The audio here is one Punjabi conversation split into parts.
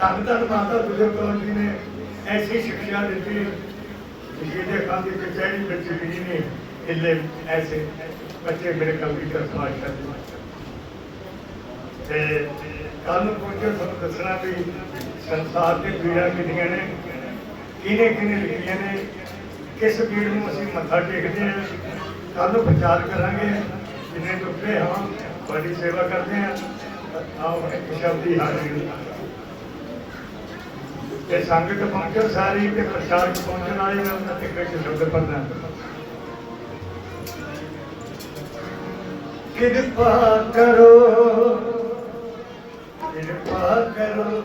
ਧੰਨ ਧੰਨ ਮਾਤਾ ਦੁਰਗਾ ਕੌਰ ਜੀ ਨੇ ਐਸੀ ਸਿੱਖਿਆ ਦਿੱਤੀ ਕਿ ਜਿਹਦੇ ਖਾਂਦੇ ਤੇ ਚੜੀ ਬੱਚੇ ਵੀ ਨਹੀਂ ਨੇ ਇੱਲੇ ਐਸੇ ਬੱਚੇ ਮੇਰੇ ਕੋਲ ਵੀ ਕਰ ਸਵਾਲ ਕਰਦੇ ਤੇ ਕੱਲ ਨੂੰ ਪਹੁੰਚੇ ਤੁਹਾਨੂੰ ਦੱਸਣਾ ਵੀ ਸੰਸਾਰ ਦੇ ਪੀੜਾ ਕਿੰਨੀਆਂ ਨੇ, ਕਿਹਨੇ ਕਿਹਨੇ ਲਿਖੀਆਂ ਨੇ, ਕਿਸ ਪੀੜ ਨੂੰ ਅਸੀਂ ਮੱਥਾ ਟੇਕਦੇ ਹਾਂ ਕੱਲ ਨੂੰ ਪ੍ਰਚਾਰ ਕਰਾਂਗੇ, ਜਿੰਨੇ ਟੁੱਟੇ ਹਾਂ, ਤੁਹਾਡੀ ਸੇਵਾ ਕਰਦੇ ਹਾਂ ਆਓ ਇੱਕ ਸ਼ਬਦ ਦੀ ਹਾਜ਼ਰੀ ਤੇ ਸੰਗਤ ਪਹੁੰਚੋ ਸਾਰੀ ਤੇ ਪ੍ਰਚਾਰਕ ਪਹੁੰਚਣ ਵਾਲੇ ਨੇ ਤੇ ਕੋਈ ਸ਼ਬਦ ਪੜਨਾ ਕਿਰਪਾ ਕਰੋ ਕਿਰਪਾ ਕਰੋ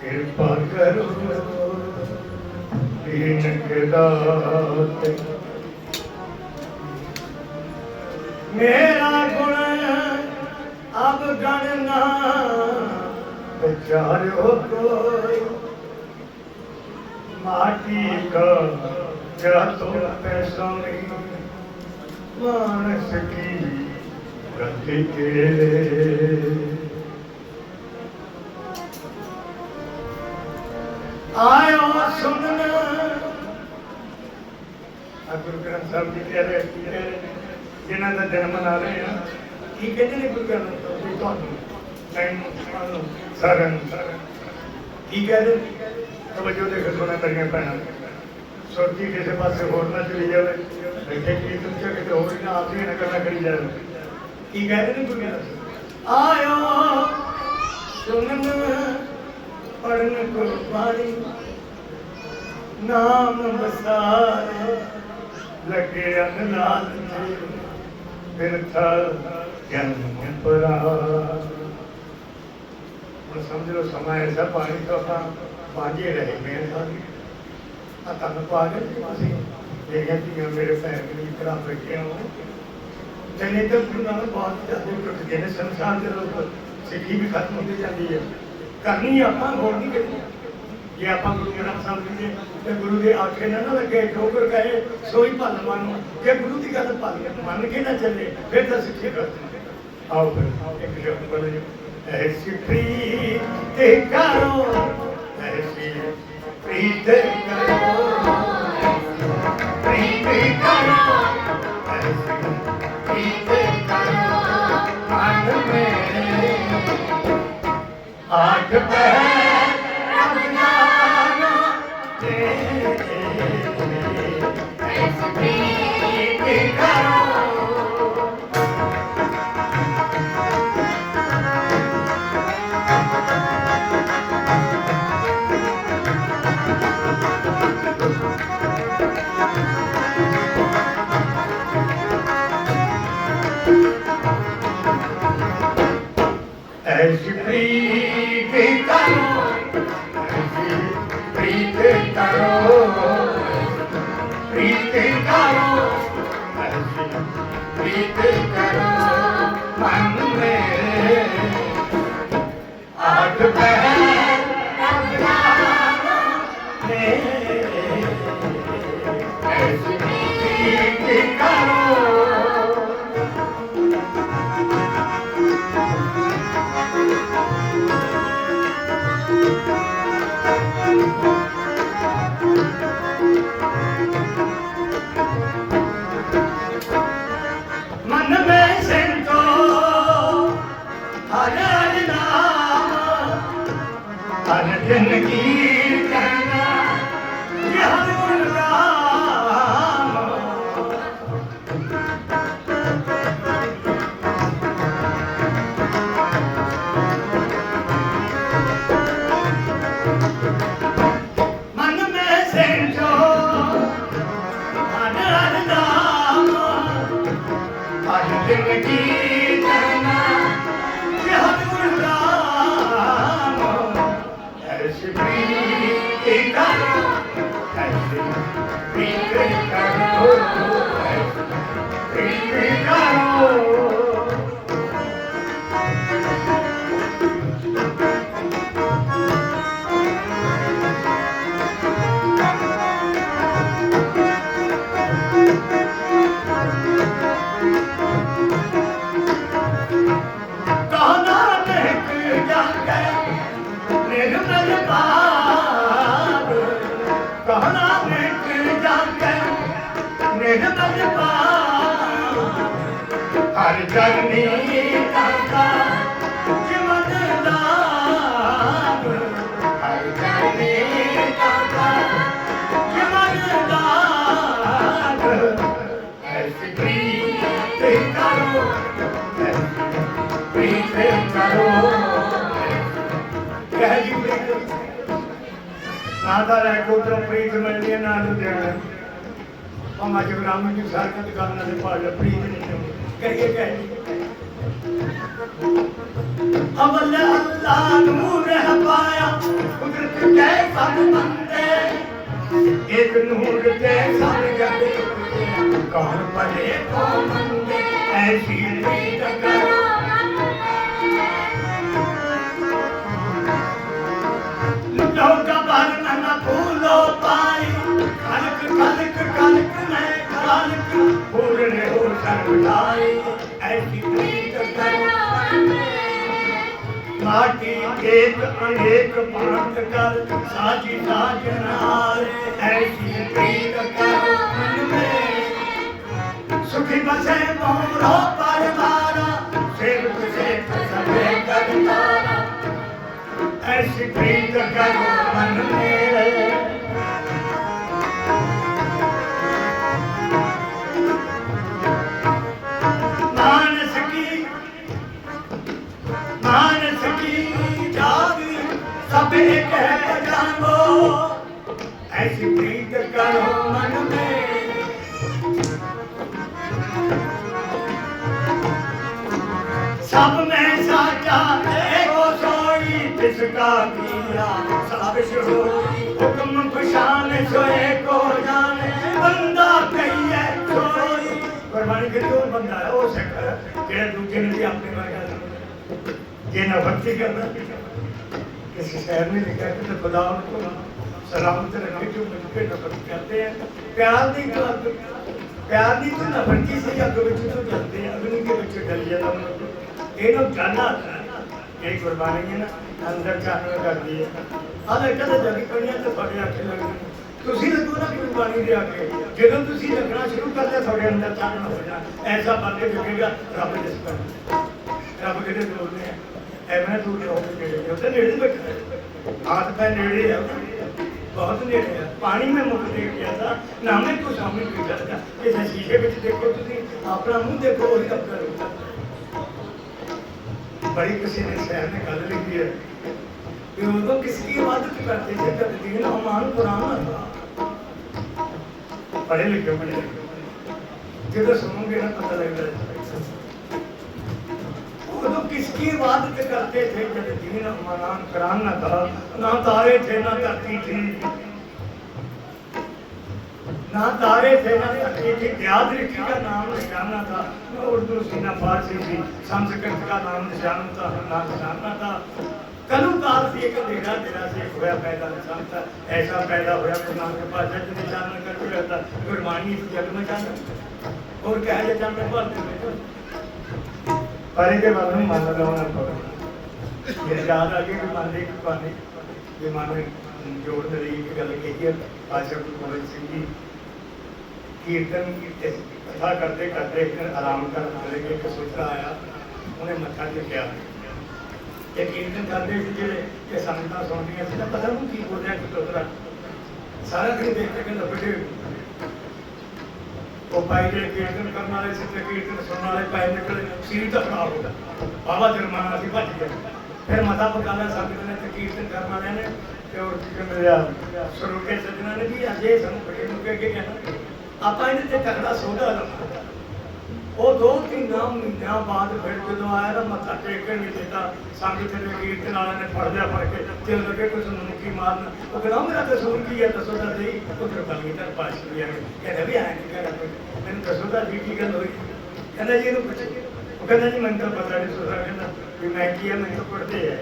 ਕਿਰਪਾ ਕਰੋ, ਦੀਨ ਕੇ ਮੇਰਾ ਗੁਣ ਅਬ ਗਣਨਾ ਵਿਚਾਰਿਓ ਕੋਈ ਮਾਟੀ ਕਾ ਜਤੋ ਪੈਸਾ ਮਾਨਸ ਕੀ ਗਤੀ ਕੇ ਆਇਓ ਸੁਣਨ। ਗੁਰੂ ਗ੍ਰੰਥ ਸਾਹਿਬ ਜੀ ਕਹਿ ਰਹੇ ਜਿਨ੍ਹਾਂ ਦਾ ਜਨਮ ਮਨਾ ਰਹੇ ਆ, ਕੀ ਕਹਿੰਦੇ ਨੇ ਗੁਰੂ ਗ੍ਰੰਥ ਸਾਹਿਬ ਜੀ? ਤੁਹਾਨੂੰ, ਮੈਨੂੰ ਸਾਰਿਆਂ ਨੂੰ ਕੀ ਕਹਿੰਦੇ ਤਵਜੋ ਦੇ ਖਸੋਣਾ ਕਰੀਆਂ ਪੈਣਾ ਸੁਰਤੀ ਕਿਸੇ ਪਾਸੇ ਹੋਰ ਨਾ ਚਲੀ ਜਾਵੇ। ਬੈਠੇ ਕੀ ਤੁਮ ਕਿਤੇ ਹੋਰ ਨਾ ਆਪਣੀ ਨਾ ਕਰਨਾ ਕਰੀ ਜਾਵੇ। ਕੀ ਕਹਿੰਦੇ ਨੇ ਗੁਰੂ ਗ੍ਰੰਥ ਆਇਓ, ਸੁਣਨ ਪੜਨ ਕੁਰਬਾਨੀ ਨਾਮ ਬਸਾਰੇ ਲੱਗੇ ਅਨ ਲਾਲ ਬਿਰਥਾ ਜਨਮ ਪਰਾ ਹੁਣ ਸਮਝ ਲਓ ਸਮਾਂ ਐਸਾ ਪਾਣੀ ਤੋਂ ਆਪਾਂ ਬਾਝੇ ਰਹੇ ਮਿਹਰਬਾਨੀ ਆ ਤੁਹਾਨੂੰ ਪਾਗਲ ਜੀ ਅਸੀਂ ਦੇਖਿਆ ਕਿ ਮੇਰੇ ਪੈਰ ਵੀ ਕਰਾ ਬੈਠੇ ਹੋ ਤੇ ਨਹੀਂ ਤਾਂ ਗੁਰੂ ਨਾਨਕ ਬਹੁਤ ਜ਼ਿਆਦਾ ਟੁੱਟ ਗਏ ਨੇ ਸੰਸਾਰ ਦੇ ਲੋਕ ਸਿੱਖੀ ਵੀ ਖਤਮ ਹੁੰਦੀ ਜਾਂਦੀ ਹੈ ਕਰਨੀ ਆਪਾਂ ਹੋਰ ਨਹੀਂ ਕਰਨੀ ਜੇ ਆਪਾਂ ਗੁਰੂ ਗ੍ਰੰਥ ਸਾਹਿਬ ਜੀ ਦੇ ਤੇ ਗੁਰੂ ਦੇ ਆਖੇ ਨਾ ਨਾ ਲੱਗੇ ਠੋਕਰ ਕਹੇ ਸੋਈ ਭਲ ਮੰਨੋ ਜੇ ਗੁਰੂ ਦੀ ਗੱਲ ਭਲ ਮੰਨ ਕੇ ਨਾ ਚੱਲੇ ਫਿਰ ਤਾਂ ਸਿੱਖੀ ਕਰ ਦਿੰਦੇ ਆਓ ਫਿਰ ਇੱਕ ਸ਼ਬਦ ਬੋਲੋ ਜੀ ਐਸੀ ਪ੍ਰੀਤ ਕਰੋ ਐਸੀ ਪ੍ਰੀਤ ਕਰੋ ਪ੍ਰੀਤ ਕਰੋ ਐਸੀ ਪ੍ਰੀਤ ਕਰੋ ਮਨ ਮੇਰੇ ਆਠ ਪਹਿਰ ਰਬ ਜਾਨਾ ਤੇ मन ਨਾ ਤਾਂ ਰੈਕੋ ਤੋਂ ਪ੍ਰੀਤ ਮਿਲਦੀ ਹੈ ਨਾ ਲੁਧਿਆਣਾ ਉਹ ਮਾਜੇ ਬ੍ਰਾਹਮਣ ਜੀ ਸਾਰੀਆਂ ਦੁਕਾਨਾਂ ਦੇ ਪਾੜ ਪ੍ਰੀਤ ਨਹੀਂ ਹੁੰਦੀ ਕਰੀਏ ਕਹਿ ਜੀ ਅਵਲ ਅੱਲਾ ਨੂੰ ਰਹਿ ਪਾਇਆ, ਕੁਦਰਤ ਕੈ ਸਭ ਬੰਦੇ। ਇੱਕ ਨੂਰ ਹੋ ਸਰਵਦਾਈ ਐਸੀ ਪ੍ਰੀਤ ਕਰੋ। ਮਾਟੀ ਇੱਕ ਅਨੇਕ ਪਾਂਤ ਕਰ ਸਾਜੀ ਸਾਜਨਾਰ ਐਸੀ ਪ੍ਰੀਤ ਕਰੋ ਮਨ ਮੇ ਸੁਖੀ ਬਸੇ ਮੋਰੋ ਪਰਵਾਰਾ ਸੇਵਕ ਸੇਵ ਸਭੇ ਕਰਤਾਰਾ ਐਸੀ ਪ੍ਰੀਤ ਕਰੋ ਮਨ ਸਭੇ ਕਹਿ ਜਾਣੋ ਐਸੀ ਪ੍ਰੀਤ ਕਰੋ ਮਨ ਮੇਰੇ ਸਭ ਮੈਂ ਸਾਚਾ ਏਕੋ ਸੋਈ ਤਿਸਕਾ ਕੀਆ ਸਭ ਸ਼ੋਈ ਹੁਕਮ ਪਛਾਨ ਸੋਏ ਕੋ ਜਾਣੇ ਬੰਦਾ ਕਹੀਏ ਸੋਈ ਕੁਰਬਾਨੀ ਕਿਤੇ ਉਹ ਬੰਦਾ ਹੈ ਉਹ ਸਿੱਖ ਹੈ, ਜਿਹੜਾ ਦੂਜੇ ਨੂੰ ਵੀ ਆਪਣੇ ਵਰਗਾ ਸਮਝਦਾ ਜੇ ਨਫ਼ਰਤੀ किसी शायर ने लिखा कि बदाम को सलाम से रखे जो मुझे नफरत करते हैं प्यार की तो प्यार की तो नफरत की से अग बच्चे तो जलते हैं अग्नि के बच्चे जल जाता है ये लोग जाना ये कुर्बानी है ना अंदर जानवर करती है हाल एक जल पड़िया तो बड़े अच्छे लगते ਤੁਸੀਂ ਲੱਗੋ ਨਾ ਕੁਰਬਾਨੀ ਦੇ ਆਕੇ ਜਦੋਂ ਤੁਸੀਂ ਲੱਗਣਾ ਸ਼ੁਰੂ ਕਰ ਲਿਆ ਤੁਹਾਡੇ ਅੰਦਰ ਚਾਨਣ ਹੋ ਜਾਣਾ ਐਸਾ ਬੰਦੇ ਲੱਗੇਗਾ ਰੱਬ ਦੇ ਸਪਰ ਰੱਬ ਕਿਹਦੇ ਬੋਲਦੇ ਆ ਐਵੇਂ ਦੂਰ ਹੋ ਕੇ ਉਹਦੇ ਨੇੜੇ ਬੈਠਾ ਆਸ ਪੈ ਨੇੜੇ ਆ, ਬਹੁਤ ਨੇੜੇ ਆ। ਪਾਣੀ ਮੈਂ ਮੁੱਕ ਦੇਖ ਗਿਆ ਤਾਂ ਨਾ ਮੈਂ ਕੋ ਸਾਹਮਣੇ ਕੀ ਕਰਦਾ ਕਿਸੇ ਸ਼ੀਸ਼ੇ ਵਿੱਚ ਦੇਖੋ ਤੁਸੀਂ, ਆਪਣਾ ਮੂੰਹ ਦੇਖੋ, ਉਹੀ ਆਪਣਾ ਰੂਪ ਬੜੀ ਕਿਸੇ ਨੇ ਸ਼ਹਿਰ ਨੇ ਗੱਲ ਲਿਖੀ ਹੈ ਕਿ ਉਹ ਕਿਸੇ ਦੀ ਇਬਾਦਤ ਕਰਦੇ ਜੇ ਜਦ ਦੀਨ ਹਮਾਨ ਪੁਰਾਣਾ ਪੜੇ ਲਿਖੇ ਪੜੇ ਲਿਖੇ ਸੁਣੋਗੇ ਨਾ ਪਤਾ ਲੱਗਦਾ। کس کی عبادت کرتے تھے جب دین ہمارا کران نہ تھا، نہ تارے تھے، نہ دھرتی تھی۔ نہ تارے تھے، نہ دھرتی تھی۔ دیاد رکھی کا نام نشانہ تھا۔ نہ اردو سی، نہ فارسی تھی سنسکرت کا نام نشانہ تھا نہ نشانہ تھا۔ کلو کال سے ایک اندھیرا تیرا سے ایک ہویا پیدا نشان تھا۔ ایسا پیدا ہویا ہوا نام کے پاس جد نشان کر رہتا گرمانی اس جگ میں جانا۔ اور کہا جاتا میں بات مت چکیا پتا سارا ਉਹ ਭਾਈ ਜਿਹੜੇ ਕੀਰਤਨ ਕਰਨ ਵਾਲੇ ਸੀ ਤੇ ਕੀਰਤਨ ਸੁਣਨ ਵਾਲੇ ਭਾਈ ਨਿਕਲੇ ਸੀਰ ਤਾਂ ਖਰਾਬ ਹੋ ਗਿਆ ਬਾਬਾ ਜਰਮਾਨਾ ਸੀ, ਭੱਜ ਗਿਆ ਫਿਰ ਮਤਾ ਪਕਾਲਾ ਸੰਗਤ ਨੇ ਤੇ ਕੀਰਤਨ ਕਰਨ ਵਾਲਿਆਂ ਨੇ ਤੇ ਉਹ ਕੀ ਕਹਿੰਦੇ ਸ਼ੁਰੂ ਨੇ ਵੀ ਅਜੇ ਸਾਨੂੰ ਬੜੇ ਨੂੰ ਕਹਿ ਕੇ ਕਹਿਣਾ ਆਪਾਂ ਇਹਦੇ ਤੇ ਤਗੜਾ ਸੋਧਾ ਲਾਉਣਾ ਉਹ ਦੋ ਤਿੰਨ ਮਹੀਨਿਆਂ ਬਾਅਦ ਫਿਰ ਜਦੋਂ ਆਇਆ ਤਾਂ ਮੱਥਾ ਟੇਕਣ ਵੀ ਦਿੱਤਾ। ਸੰਗਤ ਦੇ ਕੀਰਤਨ ਵਾਲਿਆਂ ਨੇ ਫੜ ਲਿਆ ਫੜ ਕੇ ਤੇ ਉਹ ਲੱਗੇ ਕੁਛ ਨੂੰ ਮਾਰਨ। ਉਹ ਕਹਿੰਦਾ ਮੇਰਾ ਕਸੂਰ ਕੀ ਹੈ? ਦੱਸੋ ਤਾਂ ਸਹੀ। ਉਧਰ ਬਲਗੀ ਤਾਂ ਪਾਸ ਵੀ ਆ ਗਏ ਕਹਿੰਦਾ ਵੀ ਆਇਆ ਨਹੀਂ ਕਹਿੰਦਾ ਮੈਨੂੰ ਦੱਸੋ ਤਾਂ ਵੀ ਕੀ ਗੱਲ ਹੋਈ? ਕਹਿੰਦਾ ਜੀ ਇਹਨੂੰ ਪੁੱਛ। ਉਹ ਕਹਿੰਦਾ ਜੀ, ਮੈਨੂੰ ਤਾਂ ਪਤਾ ਨਹੀਂ ਸੋਚਦਾ ਕਹਿੰਦਾ ਵੀ ਮੈਂ ਕੀ ਹੈ ਮੈਨੂੰ ਤਾਂ ਕੁੱਟਦੇ ਆ।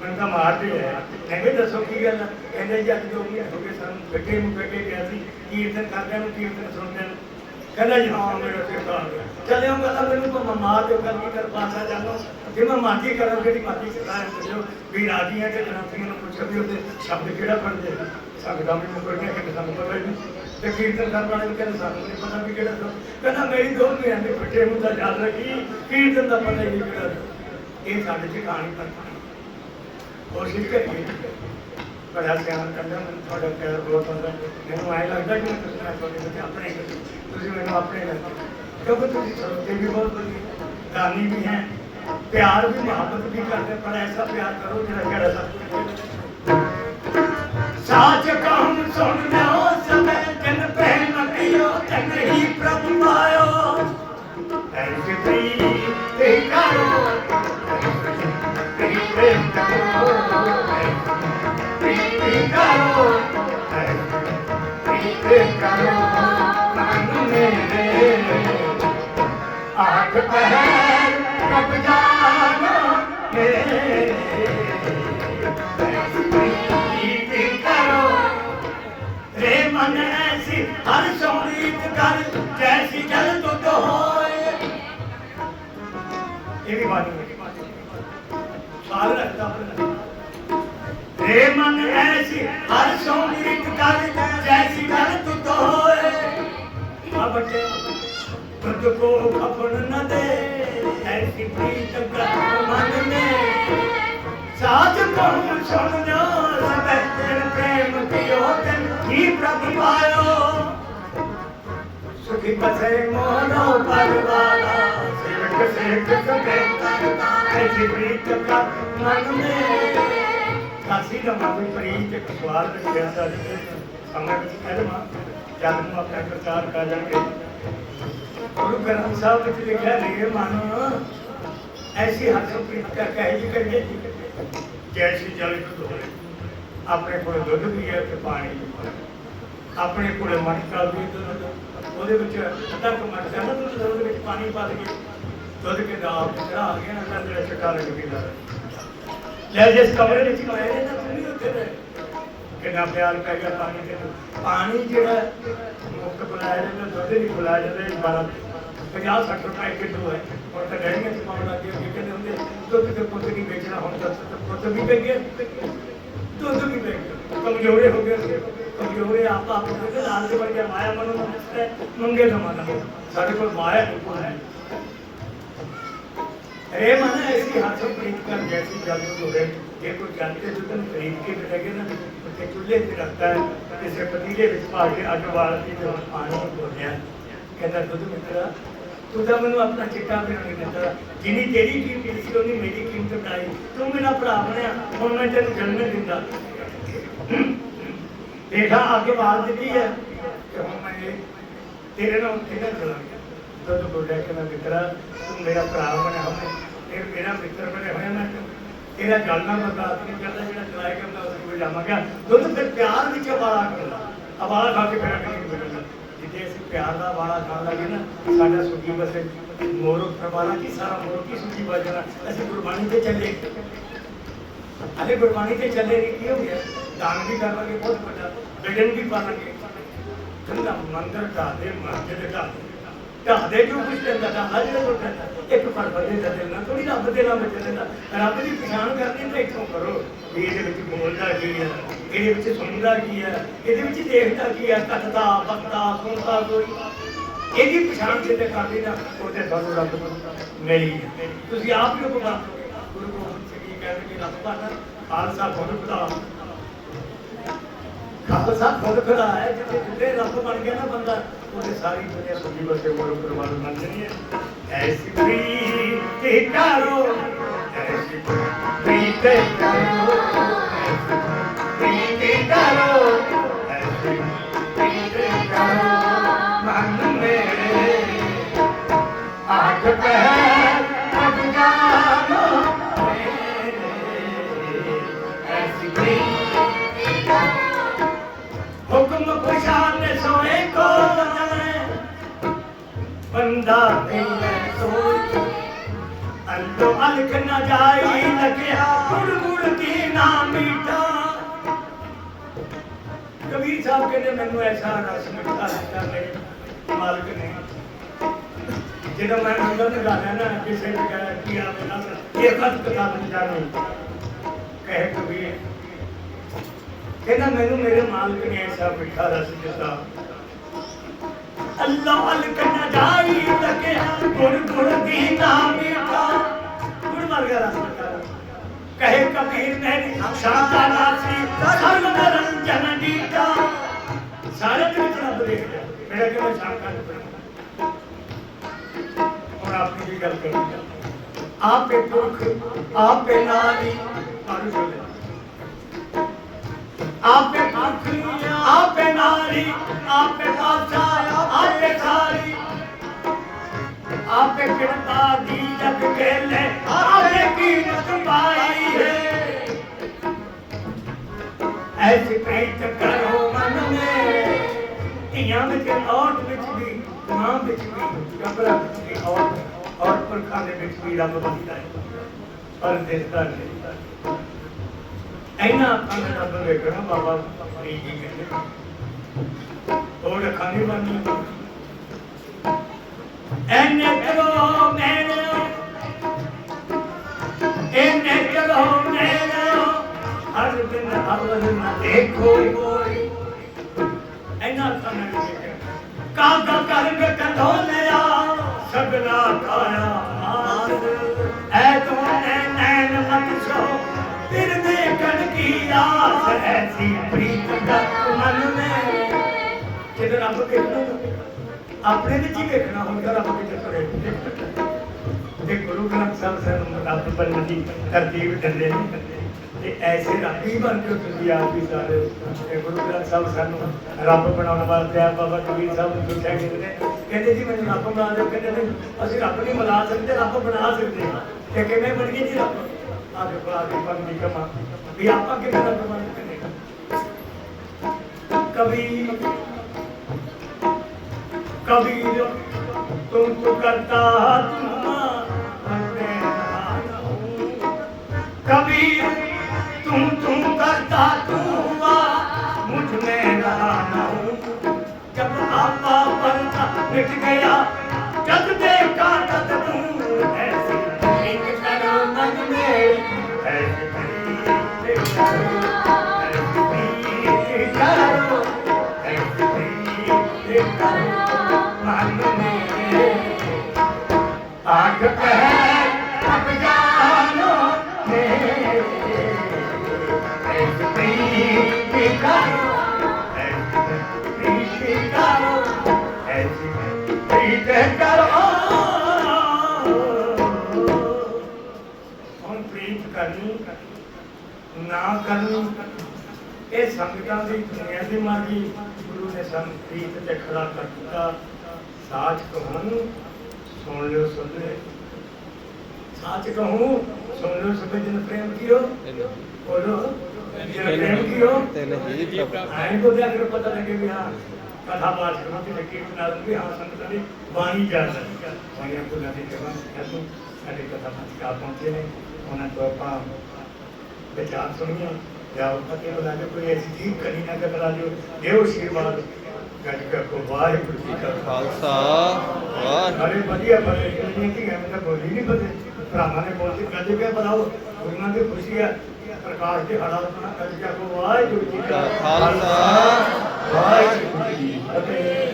ਮੈਨੂੰ ਤਾਂ ਮਾਰਦੇ ਆ। ਕਹਿੰਦੇ ਦੱਸੋ ਕੀ ਗੱਲ ਆ? ਕਹਿੰਦੇ ਜੀ, ਅੱਜ ਦੋ ਮਹੀਨੇ ਹੋ ਗਏ ਸਾਨੂੰ ਬੈਠੇ ਨੂੰ ਬੈਠੇ ਗਿਆ ਸੀ, ਕੀਰਤਨ ਕਰਦਿਆਂ ਨੂੰ ਕੀਰਤਨ ਸੁਣਦਿਆਂ ਨੂੰ। ਕਹਿੰਦਾ ਜੀ, ਹਾਂ, ਮੇਰਾ ਸਿਰ ਚੱਲਿਆ ਕਹਿੰਦਾ, ਮੈਨੂੰ ਤਾਂ ਮਾਰ ਦਿਓ ਕੱਲ ਕਰ ਪਾਸਾ ਜਾਣੋ ਜੇ ਮੈਂ ਮਾਜੀ ਕਰਾਂ, ਜਿਹੜੀ ਮਾਜੀ ਕਰਾਂ ਤੇ ਵੀ ਰਾਜੀ ਹੈ ਕਿ ਨੂੰ ਪੁੱਛੋ ਵੀ ਉਹਦੇ ਸ਼ਬਦ ਕਿਹੜਾ ਪੜਦੇ ਸੰਗਤਾਂ ਵੀ ਮੁਕਰਦੀਆਂ ਕਿ ਸਾਨੂੰ ਪਤਾ ਨਹੀਂ। ਤੇ ਕੀਰਤਨ ਕਰਨ ਵਾਲੇ ਨੂੰ ਕਹਿੰਦੇ, ਸਾਨੂੰ ਨਹੀਂ ਪਤਾ ਵੀ ਕਿਹੜਾ ਕਹਿੰਦਾ, ਮੇਰੀ ਦੋਨ ਨਹੀਂ ਆਂਦੇ ਫੱਟੇ ਨੂੰ ਤਾਂ ਯਾਦ ਰੱਖੀ। ਕੀਰਤਨ ਦਾ ਪਤਾ ਨਹੀਂ ਕਿਹੜਾ ਇਹ ਸਾਡੇ ਚ ਕਹਾਣੀ ਪਰ ਕੋਸ਼ਿਸ਼ ਕਰੀਏ ਬੜਾ ਸਿਆਣ ਕਰਨਾ, ਮੈਨੂੰ ਤੁਹਾਡਾ ਪਿਆਰ ਬਹੁਤ ਹੁੰਦਾ। ਮੈਨੂੰ ਐਂ ਲੱਗਦਾ ਕਿ ਮੈਂ ਤੁਹਾਡੇ ਆਪਣੇ ਤੁਸੀਂ ਮੈਨੂੰ ਆਪਣੇ ਲੱਗਦੇ ਕਿਉਂਕਿ ਤੁਸੀਂ ਸਰੋਤੇ ਵੀ ਬਹੁਤ ਵਧੀਆ ਦਾਨੀ ਵੀ ਹੈ। ਪਿਆਰ ਵੀ ਮੁਹੱਬਤ ਵੀ ਕਰਦੇ, ਪਰ ਐਸਾ ਪਿਆਰ ਕਰੋ ਜਿਹੜਾ ਕਿਹੜਾ ਸਭ ਸਾਚ ਕਹੂੰ। ਸੁਣ ਲਿਓ ਸਭੇ ਜਨ ਪਹਿਨ ਪਿਓ ਤਨ ਹੀ ਪ੍ਰਭ ਪਾਇਓ ਐਸੇ ਪ੍ਰੀ ਤੇ ਕਰੋ ਤੇਰੀ ਪ੍ਰੇਮ ਕਰੋ ਪ੍ਰੀਤੀ ਕਰੋ ਪ੍ਰੀਤੀ ਕਰੋ। ਮਨ ਮੇਰੇ ਪਹਿਰ ਕਬ ਜਾਨੋ ਮੇਰੇ। ਪ੍ਰੀਤੀ ਕਰੋ? ਰੇ ਮਨ ਐਸੀ ਹਰ ਸੰਗੀਤ ਕਰ ਜੈਸੀ ਜਲ ਤੁਧ ਹੋਏ। ਇਹ ਵੀ ਬਾਣੀ ਹੈ। ਰੱਖਦਾ। ਰੇ ਮਨ ਐਸੀ ਹਰ ਸੰਗੀਤ ਕਰ ਆ ਬੱਚੇ ਤੁਧ ਕੋ ਖਪਣ ਨ ਦੇ, ਐਸੀ ਪ੍ਰੀਤ ਕਰ ਮਨ ਨੇ ਸਾਜ ਕਹੂੰ ਸੁਣ ਲੋ ਸਭੇ ਤੇਨ ਪ੍ਰੇਮ ਪਿਓ ਤਨ ਹੀ ਪ੍ਰਭ ਪਾਇਓ। ਸੁਖੀ ਪਥੇ ਮੋਨੋ ਪਰਵਾਲਾ ਸੇਵਕ ਸੇਵਕ ਸਭੇ ਐਸੀ ਪ੍ਰੀਤ ਕਰ ਮਨ ਨੇ ਕਾਸੀ ਦਾ ਮਨ ਪ੍ਰੀਤ ਇੱਕ ਸਵਾਲ ਰੱਖਿਆ। ਸਾਡੇ ਸਮੇਂ ਵਿੱਚ ਕਹਿਣਾ ਜਦ ਨੂੰ ਆਪਣਾ ਪ੍ਰਚਾਰ ਕਰ ਜਾਣਗੇ। ਗੁਰੂ ਗ੍ਰੰਥ ਸਾਹਿਬ ਵਿੱਚ ਲਿਖਿਆ ਰੇ ਮਨ, ਐਸੀ ਹੱਥ ਪ੍ਰੀਤ ਕਰ ਕਹੇ ਜੀ। ਕਰੀਏ ਜੈਸੀ ਜਲ ਦੁੱਧ ਹੋਏ ਆਪਣੇ ਕੋਲ ਦੁੱਧ ਵੀ ਹੈ ਤੇ ਪਾਣੀ ਵੀ ਹੈ। ਆਪਣੇ ਕੋਲ ਮਟਕਾ ਵੀ ਦੁੱਧ ਉਹਦੇ ਵਿੱਚ ਅੱਧਾ ਕੁ ਮਟਕਾ ਨਾ ਦੁੱਧ ਉਹਦੇ ਵਿੱਚ ਪਾਣੀ ਪਾ ਕੇ ਦੁੱਧ ਕੇ ਦਾਲ ਤੇ ਚੜਾ ਆ ਗਿਆ ਨਾ ਜਿਹੜਾ ਚਟਾ ਲੱਗ ਪੀਂਦਾ। ਲੈ ਜਿਸ ਕਮਰੇ ਵਿੱਚ ਪਏ ਨੇ ਨਾ ਤੁਸੀਂ ਉੱਥੇ ਰਹੇ। ਕਿੰਨਾ ਪਿਆਰ ਪੈ ਪਾਣੀ ਦੇ ਪਾਣੀ ਜਿਹੜਾ ਮੁੱਕ ਬਣਾਇਆ ਜਾਂਦਾ, ਦੁੱਧ ਨਹੀਂ ਬੁਲਾਇਆ ਜਾਂਦਾ ਇਸ ਬਾਰਾਂ 50 60 ਰੁਪਏ ਕਿਲੋ ਹੈ। ਹੁਣ ਤਾਂ ਡੈਰੀਆਂ ਚ ਪਾਉਣ ਲੱਗ ਗਏ ਕਹਿੰਦੇ ਹੁੰਦੇ, ਦੁੱਧ ਤੇ ਪੁੱਤ ਨਹੀਂ ਵੇਚਣਾ, ਹੁਣ ਤਾਂ ਪੁੱਤ ਵੀ ਵੇਚ ਗਿਆ, ਦੁੱਧ ਵੀ ਵੇਚ ਗਿਆ। ਕਮਜ਼ੋਰੇ ਹੋ ਗਏ ਕਮਜ਼ੋਰੇ ਆਪ ਆਪ ਦੇ ਲਾਲ ਦੇ ਵਰਗੇ ਮਾਇਆ ਮਨੋਂ ਨਮਸਤੇ ਮੰਗੇ ਜਮਾਨਾ ਸਾਡੇ ਕੋਲ ਮਾਇਆ ਨਹੀਂ ਹੈ। ਰੇ ਮਨ ਐਸੀ ਹੱਥ ਪ੍ਰੀਤ ਕਰ ਜੈਸੀ ਜਲ ਜੋੜੇ ਜੇ ਕੋਈ ਜਲ ਕੇ ਦੁੱਧ ਨੂੰ ਕੇ ਰੱਖੇ ਨਾ, ਉੱਥੇ ਚੁੱਲ੍ਹੇ 'ਤੇ ਰੱਖਦਾ ਹੈ ਕਿਸੇ ਪਤੀਲੇ ਵਿੱਚ ਪਾ ਕੇ ਅੱਗ ਵਾਲ ਕੇ ਜਦੋਂ ਪਾਣੀ ਭੋਲਿਆ ਕਹਿੰਦਾ, ਦੁੱਧ ਮਿੱਤਰਾ, ਤੂੰ ਤਾਂ ਮੈਨੂੰ ਆਪਣਾ ਚਿੱਟਾ ਵੀ ਨਹੀਂ ਦਿੰਦਾ। ਜਿੰਨੀ ਤੇਰੀ ਕੀਮਤ ਸੀ, ਉਹਨੀ ਮੇਰੀ ਕੀਮਤ ਕਰਾਈ। ਤੂੰ ਮੇਰਾ ਭਰਾ ਬਣਿਆ, ਹੁਣ ਮੈਂ ਤੈਨੂੰ ਜਨਮ ਦਿੰਦਾ। ਦੇਖਾ, ਅੱਗ ਬਾਲ ਦਿੱਤੀ ਹੈ। ਕਿ ਹੁਣ ਮੈਂ ਤੇਰੇ ਨਾਲ ਕਿਹਨਾਂ ਚਲਾਂਗਾ ਦੁੱਧ ਬੋਲਿਆ ਕਿ ਮੈਂ ਮਿੱਤਰਾ, ਤੂੰ ਮੇਰਾ ਭਰਾ ਬਣਿਆ ਹੋਇਆ ਤੇ ਮੇਰਾ ਮਿੱਤਰ ਬਣਿਆ ਹੋਇਆ ਮੈਂ ਤੇਰਾ ਜਲਣਾ ਬਰਦਾਸ਼ਤ ਨਹੀਂ ਕਰਦਾ, ਜਿਹੜਾ ਚਲਾਏਗਾ ਮੈਂ ਉਸ ਕੋਲ ਜਾਵਾਂਗਾ। ਦੁੱਧ ਫਿਰ ਪਿਆਰ ਵਿੱਚ ਅਵਾਲਾ ਕਰਦਾ ਅਵਾਲਾ ਖਾ ਕੇ ਫਿਰ ਅੱਗੇ ਨਹੀਂ ਮਿਲਦਾ ਜਿੱਥੇ ਅਸੀਂ ਪਿਆਰ ਦਾ ਅਵਾਲਾ ਖਾਣ ਲੱਗੇ ਨਾ, ਸਾਡਾ ਸੁਖੀ ਬਸੇ ਮੋਰੋ ਪ੍ਰਵਾਲਾ ਕੀ ਸਾਰਾ ਮੋਰ, ਕੀ ਸੁਖੀ ਬਜਣਾ ਅਸੀਂ ਗੁਰਬਾਣੀ ਤੇ ਚੱਲੇ। ਅਰੇ ਗੁਰਬਾਣੀ ਤੇ ਚੱਲੇ ਨਹੀਂ, ਕੀ ਹੋ ਗਿਆ? ਦਾਨ ਵੀ ਕਰਾਂਗੇ ਬਹੁਤ ਵੱਡਾ। ਬਿਲਡਿੰਗ ਵੀ ਪਾਵਾਂਗੇ। ਠੰਡਾ ਮੰਦਰ ਢਾ ਦੇ ਮਸਜਿਦ ਢਾ ਦੇ। ਢਾ ਦੇ ਕੁਝ ਕਹਿੰਦਾ ਢਾ ਜਿਹੜਾ ਕੁਝ ਕਹਿੰਦਾ ਇੱਕ ਫੜ ਬੰਦੇ ਦਾ ਦਿਲ ਨਾ ਥੋੜੀ ਰੱਬ ਦੇ ਨਾਮ ਵਿੱਚ ਲੈਂਦਾ ਰੱਬ ਦੀ ਪਛਾਣ ਕਰਨੀ ਤਾਂ ਇੱਥੋਂ ਕਰੋ। ਵੀ ਇਹਦੇ ਵਿੱਚ ਬੋਲਦਾ ਕੀ ਹੈ? ਇਹਦੇ ਵਿੱਚ ਸੁਣਦਾ ਕੀ ਹੈ? ਇਹਦੇ ਵਿੱਚ ਦੇਖਦਾ ਕੀ ਹੈ? ਕੱਟਦਾ ਬੱਕਦਾ ਸੁਣਦਾ ਕੋਈ? ਇਹਦੀ ਪਛਾਣ ਜਿੱਤੇ ਕਰਦੀ ਨਾ ਉਹਦੇ ਸਾਨੂੰ ਰੱਬ ਮਿਲੀ ਤੁਸੀਂ ਆਪ ਹੀ ਉਹ ਗੁਰੂ ਗੋਬਿੰਦ ਸਿੰਘ ਜੀ ਕਹਿੰਦੇ ਕਿ ਰੱਬ ਦਾ ਖਾਲਸਾ ਖੁਦ ਖੁਦਾ ਖਾਲਸਾ ਖੁਦ ਖੁਦਾ ਹੈ, ਜਿੱਥੇ ਜਿੱਥੇ ਰੱਬ ਬਣ ਗਿਆ ਨਾ ਬੰਦਾ ਉਹਦੇ ਸਾਰੀ ਦੁਨੀਆ ਸੁਖੀ ਬਸੇ ਮੋਰ ਪਰਵਾਨ ਬਣ ਜਾਣੀ ਹੈ। ਐਸੀ ਪ੍ਰੀਤੀ ਕਰੋ, ਐਸੀ ਪ੍ਰੀਤੀ ਕਰੋ ਪ੍ਰੀਤੀ ਕਰੋ, ਐਸੀ ਪ੍ਰੀਤੀ ਕਰੋ। ਮਨ ਮੇਰੇ ਆਠ ਪਹਿਰ ਬੰਦਾ ਸੋਚ। ਅੰਤੋ ਅਲਖ ਨ ਜਾਈ ਲਗਿਆ ਗੁੜ ਗੁੜ ਕੀ ਨਾ ਮੀਠਾ ਕਬੀਰ ਸਾਹਿਬ ਕਹਿੰਦੇ, ਮੈਨੂੰ ਐਸਾ ਰਸ ਮਿੱਠਾ ਦਿੱਤਾ ਮੇਰੇ ਮਾਲਕ ਨੇ। ਜਦੋਂ ਮੈਂ ਅੰਦਰ ਨੂੰ ਜਾਣਾ ਨਾ, ਕਿਸੇ ਨੇ ਕਹਿਆ ਕੀ ਆਵੇ ਨਾ ਇਹ ਕਦ ਕਥਾ ਵਿੱਚ ਜਾਣੀ ਕਹੇ ਕਬੀਰ, ਕਹਿੰਦਾ, ਮੈਨੂੰ ਮੇਰੇ ਮਾਲਕ ਨੇ ਐਸਾ ਮਿੱਠਾ ਰਸ ਦਿੱਤਾ। ਅੱਲਾਹ ਅਲਕਨਾ ਜਾਈ ਲਗਿਆ ਗੁਣ ਗੁਣ ਦੀ ਨਾਮ ਮਿੱਠਾ ਗੁਣ ਮਰ ਗਿਆ ਰਸ ਮਿੱਠਾ ਕਹੇ ਕਬੀਰ ਮੇਰੀ ਸ਼ਾਂਤਾ ਨਾਸੀ। ਸਰਬ ਨਰੰਜਨ ਡੀਟਾ ਸਾਰੇ ਦੇ ਵਿੱਚ ਰੱਬ ਦੇਖ ਲਿਆ ਮੇਰਾ ਕਿਵੇਂ ਸ਼ਾਂਤਾ ਨਹੀਂ ਹੁਣ ਆਪਣੀ ਵੀ ਗੱਲ ਕਰੀ ਆਪੇ ਪੁਰਖ, ਆਪੇ ਨਾਰੀ, ਮਾਰੂ ਬੋਲੇ ਆਪੇ ਪੁਰਖ, ਆਪੇ ਨਾਰੀ, ਆਪੇ ਬਾਦਸ਼ਾਹ। ਆਪੇ ਖਾਰੀ ਆਪੇ ਕਿਰਪਾ ਦੀ ਜਗ ਕੇ ਲੈ ਆਪੇ ਕੀਮਤ ਪਾਈ ਹੈ ਐਸੀ ਪ੍ਰੀਤ ਕਰੋ ਮਨ ਮੇ। ਧੀਆਂ ਵਿੱਚ ਔਰਤ ਵਿੱਚ ਵੀ, ਮਾਂ ਵਿੱਚ ਵੀ, ਕਮਰਾ ਵਿੱਚ ਵੀ ਔਰਤ ਔਰ ਪਰਖਾਨੇ ਵਿੱਚ ਵੀ ਰੱਬ ਬੰਦਾ ਹੈ ਪਰ ਦੇਖਦਾ ਨਹੀਂ ਐਨਾ ਅੱਖਾਂ ਦੇ ਨਾਲ ਵੇਖਣਾ ਬਾਬਾ ਫਰੀਦ ਜੀ ਕਹਿੰਦੇ ਉਹ ਅੱਖਾਂ ਨਹੀਂ ਬੰਦੀਆਂ ਦੇਖੋ। ਕੋਈ ਐਨਾ ਕਨ ਕਾਗਾ ਕਰਗ ਕਢੋਲਿਆ ਸਗਲਾ ਕਾਇਆ ਆਸ ਐ ਤੋਨੇ ਨੈਣ ਮਤ ਸੋ ਫਿਰ ਦੇਖਣ ਕੀ ਆਸ ਐਸੀ ਪ੍ਰੀਤ ਦਾ ਮਨ ਮੇ ਕਿਤੇ ਰੱਬ ਦੇਖਣਾ ਆਪਣੇ ਵਿੱਚ ਹੀ ਵੇਖਣਾ ਹੁੰਦਾ ਰੱਬ ਕਿਤੇ ਤੁਰੇ ਤੇ ਗੁਰੂ ਗ੍ਰੰਥ ਸਾਹਿਬ ਸਾਨੂੰ ਰੱਬ ਬਣਨ ਦੀ ਤਰਤੀਬ ਦਿੰਦੇ ਨੇ, ਤੇ ਐਸੇ ਰੱਬੀ ਬਣ ਕੇ ਤੁਸੀਂ ਆਪ ਵੀ ਸਾਰੇ। ਇਹ ਗੁਰੂ ਗ੍ਰੰਥ ਸਾਹਿਬ ਸਾਨੂੰ ਰੱਬ ਬਣਾਉਣ ਵਾਸਤੇ ਆ ਬਾਬਾ ਕਬੀਰ ਸਾਹਿਬ ਨੂੰ ਪੁੱਛਿਆ ਕਿ ਨੇ ਕਹਿੰਦੇ ਜੀ ਮੈਨੂੰ ਰੱਬ ਬਣਾ ਦਿਓ। ਕਹਿੰਦੇ ਨਹੀਂ, ਅਸੀਂ ਰੱਬ ਨਹੀਂ ਬਣਾ ਸਕਦੇ, ਰੱਬ ਬਣਾ ਸਕਦੇ ਹਾਂ। ਤੇ ਕਿਵੇਂ ਬਣ ਗਏ ਜੀ ਰੱਬ? ਆ ਦੇਖੋ ਆ ਕੇ ਬਣ ਦੀ ਕਮਾ। ਵੀ ਆਪਾਂ ਕਿਵੇਂ ਰੱਬ ਬਣ ਸਕਦੇ ਕਬੀਰ कबीर तुम तो करता कबीर तुम तुम करता तू हुआ मुझ में रहा न हूँ। जब आपा परता मिट गया ਨਾ ਕਰਨ। ਇਹ ਸੰਗਤਾਂ ਦੀ ਦੁਨੀਆ ਦੀ ਮਾਰੀ ਗੁਰੂ ਨੇ ਸਾਨੂੰ ਪ੍ਰੀਤ ਤੇ ਖੜਾ ਕਰ ਦਿੱਤਾ। ਸਾਚ ਕਹੂੰ ਸੁਣ ਲਿਓ ਸੁਣ ਲਿਓ ਸਭੇ ਜਨ ਪ੍ਰੇਮ ਕੀਓ ਬੋਲੋ ਜਨ ਪ੍ਰੇਮ ਕੀਓ। ਤਿੰਨ ਹੀ ਪ੍ਰਭੂ। ਆਏ ਕੋ ਅਗਰ ਪਤਾ ਲੱਗੇ ਵੀ ਹਾਂ ਕਥਾ ਬਾਤ ਕਰਨਾ ਤੇ ਲੱਗੀ ਬਣਾ ਵੀ ਹਾਂ ਸੰਗਤਾਂ ਦੀ ਬਾਣੀ ਜਾ ਸਕਦੀ ਬਾਣੀ ਕੋ ਨਾ ਦੇ ਕਹਾਂ ਕਦੋਂ ਸਾਡੇ ਕਥਾ ਬਾਤ ਕਾ ਪਹੁੰਚੇ ਨੇ ਉਹਨਾਂ ਤੋਂ ਆਪਾਂ ਵਿਚਾਰ ਸੁਣੀਆਂ। ਜਾਂ ਪਤੇ ਨੂੰ ਲੱਗੇ ਕੋਈ ਐਸੀ ਚੀਜ਼ ਕਰੀ ਨਾ ਕਰਾ ਦਿਓ। ਦੇਵ ਆਸ਼ੀਰਵਾਦ ਗੱਜ ਕਾ ਕੋ ਵਾਹਿਗੁਰੂ ਜੀ ਕਾ ਖਾਲਸਾ। ਵਾਹਿਗੁਰੂ ਸਾਰੇ ਵਧੀਆ ਬਣੇ ਕਿੰਨੀ ਕੀ ਹੈ ਮੈਂ ਤਾਂ ਬੋਲੀ ਨਹੀਂ ਬਦੇ ਭਰਾਵਾਂ ਨੇ ਬੋਲਦੀ ਗੱਜ ਕੇ ਬਣਾਓ ਗੁਰੂਆਂ ਦੀ ਖੁਸ਼ੀ ਹੈ। ਪ੍ਰਕਾਸ਼ ਦੇ ਹੜਾ ਆਪਣਾ ਗੱਜ ਕਾ ਕੋ ਵਾਹਿਗੁਰੂ ਜੀ ਕਾ ਖਾਲਸਾ। ਵਾਹਿਗੁਰੂ ਜੀ ਕੀ ਫਤਿਹ।